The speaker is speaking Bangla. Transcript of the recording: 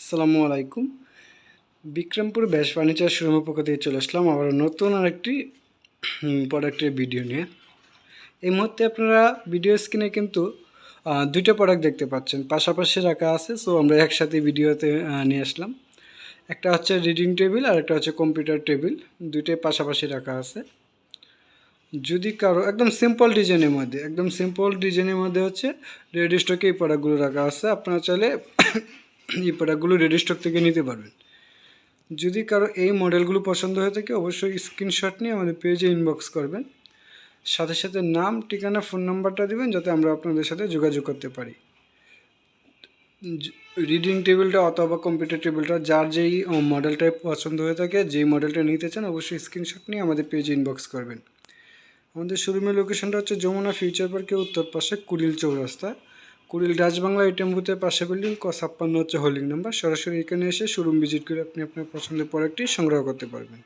আসসালামু আলাইকুম। বিক্রমপুর ব্যাস ফার্নিচার শোরুমের পক্ষ থেকে চলে আসলাম আবার নতুন আরেকটি প্রোডাক্টের ভিডিও নিয়ে। এই মুহূর্তে আপনারা ভিডিও স্ক্রিনে কিন্তু দুইটা প্রোডাক্ট দেখতে পাচ্ছেন। পাশাপাশি রাখা আছে, সো আমরা একসাথে ভিডিওতে নিয়ে আসলাম। একটা হচ্ছে রিডিং টেবিল আর একটা হচ্ছে কম্পিউটার টেবিল দুইটাই পাশাপাশি রাখা আছে। যদি কারও, একদম সিম্পল ডিজাইনের মধ্যে, একদম সিম্পল ডিজাইনের মধ্যে হচ্ছে রেডি স্টকে এই প্রোডাক্টগুলো রাখা আছে। আপনারা চাইলে এই প্রোডাক্টগুলো রেডি স্টক থেকে নিতে পারবেন। যদি কারও এই মডেলগুলো পছন্দ হয়ে থাকে, অবশ্যই স্ক্রিনশট নিয়ে আমাদের পেজে ইনবক্স করবেন। সাথে সাথে নাম, ঠিকানা ফোন নাম্বারটা দিবেন, যাতে আমরা আপনাদের সাথে যোগাযোগ করতে পারি। রিডিং টেবিলটা অথবা কম্পিউটার টেবিলটা যার যেই মডেলটাই পছন্দ হয়ে থাকে, যেই মডেলটা নিতে চান, অবশ্যই স্ক্রিনশট নিয়ে আমাদের পেজে ইনবক্স করবেন। আমাদের শোরুমের লোকেশনটা হচ্ছে যমুনা ফিউচার পার্কের উত্তর পাশে কুড়িল চৌরাস্তা। কুড়িল রাজবাংলা এটিএম বুথের পাশে বিল্ডিং, ক ছাপ্পান্ন হচ্ছে হোল্ডিং নাম্বার। সরাসরি এখানে এসে শোরুম ভিজিট করে আপনি আপনার পছন্দের প্রোডাক্টটি সংগ্রহ করতে পারবেন।